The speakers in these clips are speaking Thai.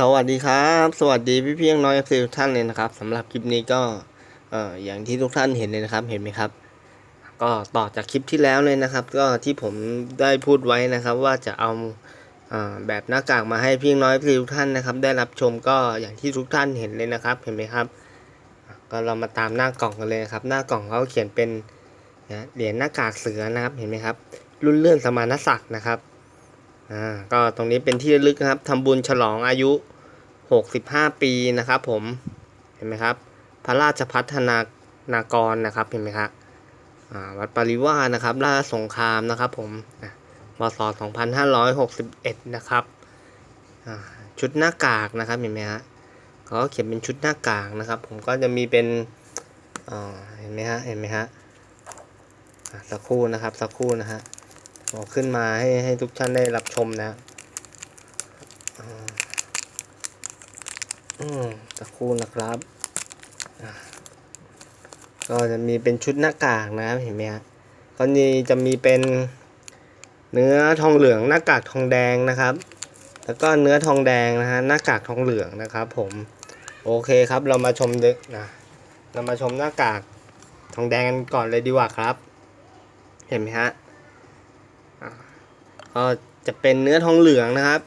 สวัสดีครับ สวัสดีพี่เพียงน้อยเอฟซีทุกท่านเลยนะครับสำหรับคลิปนี้ก็เอ่ออย่างที่ทุกท่านเห็นเลยนะครับเห็นไหมครับ ก็ต่อจากคลิปที่แล้วเลยนะครับ ก็ที่ผมได้พูดไว้นะครับ ว่าจะเอาเอ่อแบบหน้ากากมาให้พี่น้อยเอฟซีทุกท่านนะครับ ได้รับชมก็อย่างที่ทุกท่านเห็นเลยนะครับ เห็นไหมครับ ก็เรามาตามหน้ากล่องกันเลยนะครับ หน้ากล่องเขาเขียนเป็นเหรียญหน้ากากเสือนะครับเห็นไหมครับ รุ่นเลื่อนสมานศักดิ์นะครับ อ่าก็ตรงนี้เป็นที่ลึกนะครับทำบุญฉลองอายุ 65 ปีนะครับ ผมเห็นไหมครับ พระราชพัฒนานากรนะครับเห็นไหมครับวัดปริวานะครับราชสงครามนะครับ ผมอะพศ2561 นะครับชุดหน้ากากนะครับเห็นไหมฮะเขาก็เขียนเป็นชุดหน้ากากนะครับ ผมก็จะมีเป็นเห็นไหมฮะเห็นไหมฮะสักครู่นะครับสักครู่นะฮะ ขึ้นมาให้ให้ทุกท่านได้รับชมนะอืมสักครู่นะครับ ก็จะมีเป็นชุดหน้ากากนะครับเห็นไหมฮะก็นี่จะมีเป็นเนื้อทองเหลืองหน้ากากทองแดงนะครับ แล้วก็เนื้อทองแดงนะฮะหน้ากากทองเหลืองนะครับ ผมโอเคครับเรามาชมเด็กนะเรามาชมหน้ากากทองแดงกันก่อนเลยดีกว่าครับ เห็นไหมฮะ ก็จะเป็นเนื้อทองเหลืองนะครับ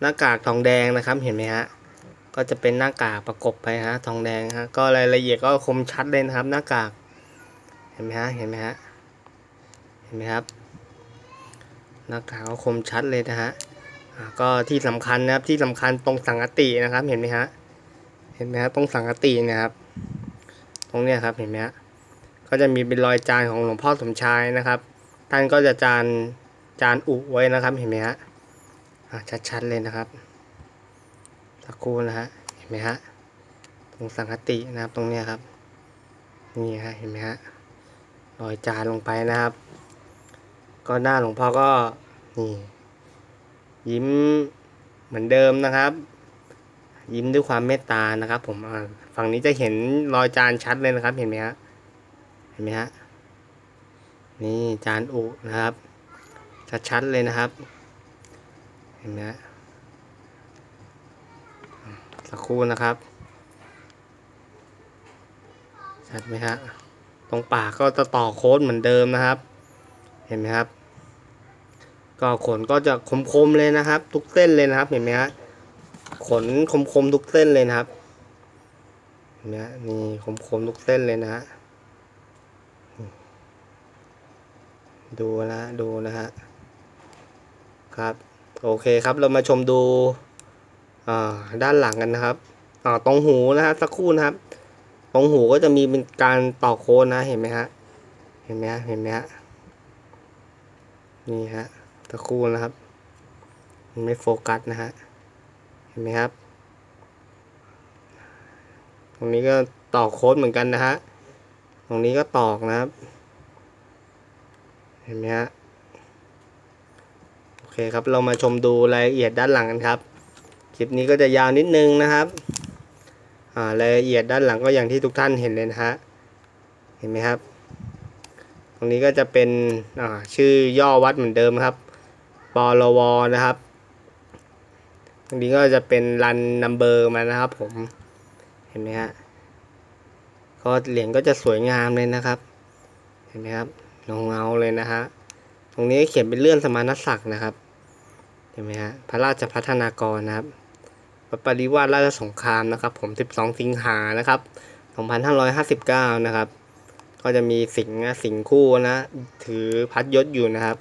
หน้ากากทองแดงนะครับเห็นไหมฮะก็จะเป็นหน้ากากประกบไปฮะทองแดงฮะก็รายละเอียดก็คมชัดเลยนะครับ หน้ากากเห็นไหมฮะเห็นไหมฮะเห็นไหมครับหน้ากากก็คมชัดเลยนะฮะก็ที่สำคัญนะครับที่สำคัญตรงสังกตินะครับ เห็นไหมฮะเห็นไหมฮะตรงสังกติเนะครับ ตรงเนี้ยครับเห็นไหมฮะก็จะมีเป็นรอยจานของหลวงพ่อสมชายนะครับ ท่านก็จะจานจานอุไว้นะครับเห็นไหมฮะอะชัดๆเลยนะครับสักครู่นะฮะเห็นไหมฮะตรงสังคตินะครับตรงเนี้ยครับนี่ฮะเห็นไหมฮะรอยจานลงไปนะครับ ก็หน้าหลวงพ่อก็นี่ยิ้มเหมือนเดิมนะครับ ยิ้มด้วยความเมตตานะครับ ผมฝั่งนี้จะเห็นรอยจานชัดเลยนะครับ เห็นไหมฮะเห็นไหมฮะ นี่จานอุนะครับ ชัดๆเลยนะครับ เห็นไหมฮะสักครู่นะครับ ชัดไหมฮะตรงปากก็จะต่อโค้ดเหมือนเดิมนะครับ เห็นไหมครับ ก็ขนก็จะคมๆเลยนะครับ ทุกเส้นเลยนะครับ เห็นไหมฮะขนคมๆทุกเส้นเลยนะครับ เห็นไหมนี่คมๆทุกเส้นเลยนะฮะ ดูนะดูนะฮะครับ โอเคครับเรามาชมดูด้านหลังกันนะครับตรงหูนะฮะสักครู่นะครับ ตรงหูก็จะมีเป็นการต่อโค้ดนะเห็นไหมฮะเห็นไหมฮะเห็นไหมฮะนี่ฮะสักครู่นะครับมันไม่โฟกัสนะฮะเห็นไหมครับ ตรงนี้ก็ต่อโค้ดเหมือนกันนะฮะตรงนี้ก็ตอกนะครับ ห็นไหมฮะโอเคครับเรามาชมดูรายละเอียดด้านหลังกันครับ คลิปนี้ก็จะยาวนิดนึงนะครับอ่ารายละเอียดด้านหลังก็อย่างที่ทุกท่านเห็นเลยนะฮะเห็นไหมครับ ตรงนี้ก็จะเป็นอ่าชื่อย่อวัดเหมือนเดิมครับปลวนะครับ ตรงนี้ก็จะเป็นรันนัมเบอร์มานะครับผมเห็นไหมฮะก็เหรียญก็จะสวยงามเลยนะครับ เห็นไหมครับ เงาเงาเลยนะฮะ ตรงนี้เขียนเป็นเลื่อนสมานศักดิ์นะครับ เห็นไหมฮะ พระราชพัฒนากรนะครับวัดปริวาสราชสงครามนะครับ ผม 12 สิงหานะครับ 2559 นะครับ ก็จะมีสิงห์สิงห์คู่นะ ถือพัดยศอยู่นะครับ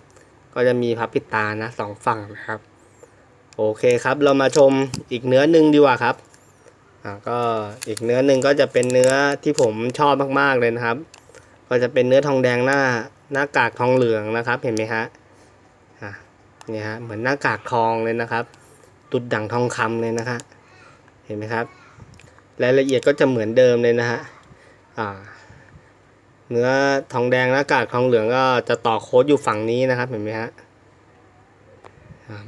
ก็จะมีพระปิดตานะสองฝั่งนะครับ โอเคครับ เรามาชมอีกเนื้อหนึ่งดีกว่าครับ อ่า ก็อีกเนื้อหนึ่งก็จะเป็นเนื้อที่ผมชอบมากๆเลยนะครับ ก็จะเป็นเนื้อทองแดงหน้าหน้ากากทองเหลืองนะครับ เห็นไหมฮะอะเนี่ยฮะเหมือนหน้ากากทองเลยนะครับ ตุดดั่งทองคำเลยนะฮะเห็นไหมครับรายละเอียดก็จะเหมือนเดิมเลยนะฮะอ่าเนื้อทองแดงหน้ากากทองเหลืองก็จะต่อโค้ดอยู่ฝั่งนี้นะครับ เห็นไหมฮะ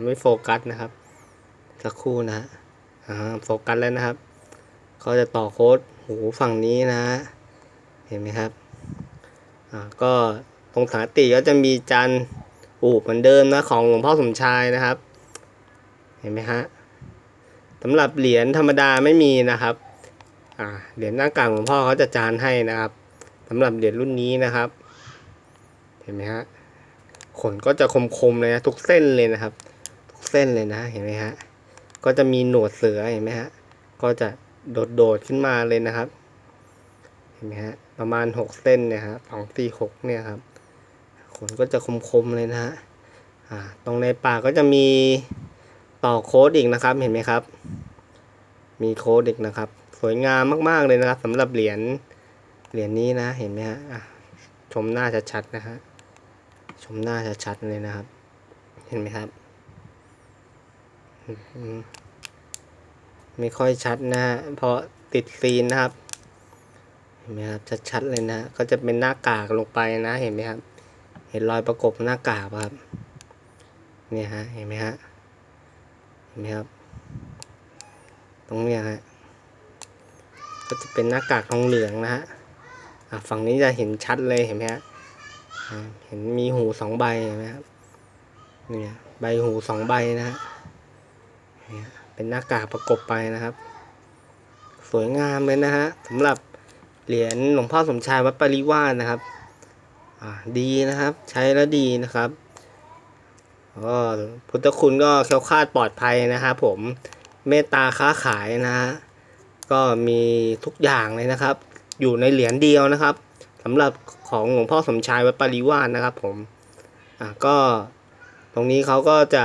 ไม่โฟกัสนะครับสักครู่นะฮะอ่าโฟกัสแล้วนะครับ ก็จะต่อโค้ดหูฝั่งนี้นะฮะเห็นไหมครับ ก็ตรงสังกติก็จะมีจานอูบเหมือนเดิมนะของหลวงพ่อสมชายนะครับ เห็นไหมฮะสำหรับเหรียญธรรมดาไม่มีนะครับเหรียญหน้ากากหลวงพ่อเขาจะจานให้นะครับสำหรับเหรียญรุ่นนี้นะครับ เห็นไหมฮะขนก็จะคมๆเลยนะทุกเส้นเลยนะครับ ทุกเส้นเลยนะเห็นไหมฮะก็จะมีหนวดเสือเห็นไหมฮะก็จะโดดๆขึ้นมาเลยนะครับ ห็นไหมฮะประมาณหกเส้นเนี่ยฮะสองสี่หกเนี่ยครับขนก็จะคมๆเลยนะฮะอ่าตรงในปากก็จะมีต่อโค้ดอีกนะครับเห็นไหมครับ มีโค้ดอีกนะครับ สวยงามมากๆเลยนะครับสำหรับเหรียญเหรียญนี้นะเห็นไหมฮะอะชมหน้าชัดๆนะฮะชมหน้าชัดๆเลยนะครับ เห็นไหมครับ ไม่ค่อยชัดนะฮะเพราะติดซีนนะครับ ไหมครับ ชัดๆเลยนะก็จะเป็นหน้ากากลงไปนะเห็นไหมครับ เห็นรอยประกบหน้ากากครับเนี่ยฮะเห็นไหมฮะเห็นไหมครับ ตรงเนี้ยฮะก็จะเป็นหน้ากากทองเหลืองนะฮะฝั่งนี้จะเห็นชัดเลยเห็นไหมฮะเห็นมีหูสองใบเห็นไหมครับเนี่ยใบหูสองใบนะฮะเนี่ยเป็นหน้ากากประกบไปนะครับ สวยงามเลยนะฮะสำหรับ เหรียญหลวงพ่อสมชายวัดปริวาสนะครับดีนะครับ ใช้แล้วดีนะครับก็พุทธคุณก็แคล้วคลาดปลอดภัยนะครับผมเมตตาค้าขายนะฮะก็มีทุกอย่างเลยนะครับ อยู่ในเหรียญเดียวนะครับสำหรับของหลวงพ่อสมชายวัดปริวาสนะครับผมอ่าก็ตรงนี้เขาก็จะ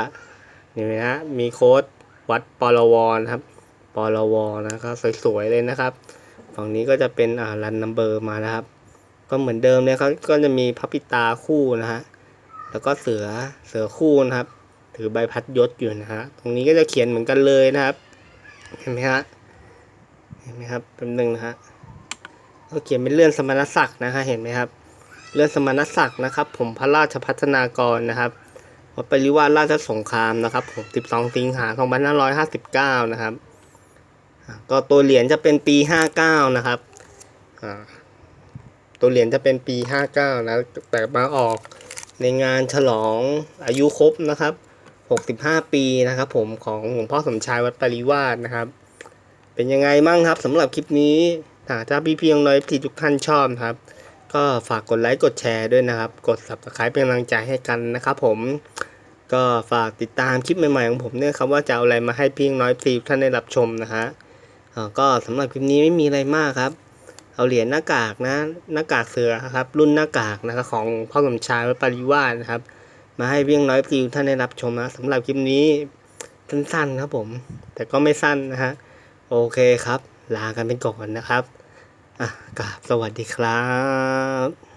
นี่นะฮะมีโค้ดวัดปรวนะครับปรวนะครับสวยๆเลยนะครับ ฝั่งนี้ก็จะเป็นอ่ารันนัมเบอร์มานะครับ ก็เหมือนเดิมเลยครับก็จะมีพระปิตาคู่นะฮะแล้วก็เสือเสือคู่นะครับ ถือใบพัดยศอยู่นะฮะตรงนี้ก็จะเขียนเหมือนกันเลยนะครับ เห็นไหมฮะเห็นไหมครับเป็นหนึ่งนะฮะก็เขียนเป็นเลื่อนสมณศักดิ์นะฮะเห็นไหมครับ เลื่อนสมณศักดิ์นะครับ ผมพระราชพัฒนากรนะครับวัดปริวาสราชสงครามนะครับผม 12 สิงหา2559 นะครับอ่า ก็ตัวเหรียญจะเป็นปี 59 นะครับตัวเหรียญจะเป็นปี 59 นะ แต่มาออกในงานฉลองอายุครบนะครับ 65 ปีนะครับผมของหลวงพ่อสมชายวัดปริวาสนะครับ เป็นยังไงบ้างครับสำหรับคลิปนี้ถ้าพี่เพียงน้อยที่ทุกท่านชอบครับ ก็ฝากกดไลค์กดแชร์ด้วยนะครับ กด subscribe เป็นกำลังใจให้กันนะครับผมก็ฝากติดตามคลิปใหม่ๆของผมเนี่ยครับว่าจะเอาอะไรมาให้เพียงน้อยที่ทุกท่านได้รับชมนะฮะ ก็สำหรับคลิปนี้ไม่มีอะไรมากครับ เอาเหรียญหน้ากากนะหน้ากากเสือครับ รุ่นหน้ากากนะครับของพ่อสมชายวัดปริวาสนะครับ มาให้เพียงน้อยฟิวท่านได้รับชมนะสำหรับคลิปนี้สั้นๆครับผม แต่ก็ไม่สั้นนะฮะโอเคครับ ลากันไปก่อนนะครับอะกราบสวัสดีครับ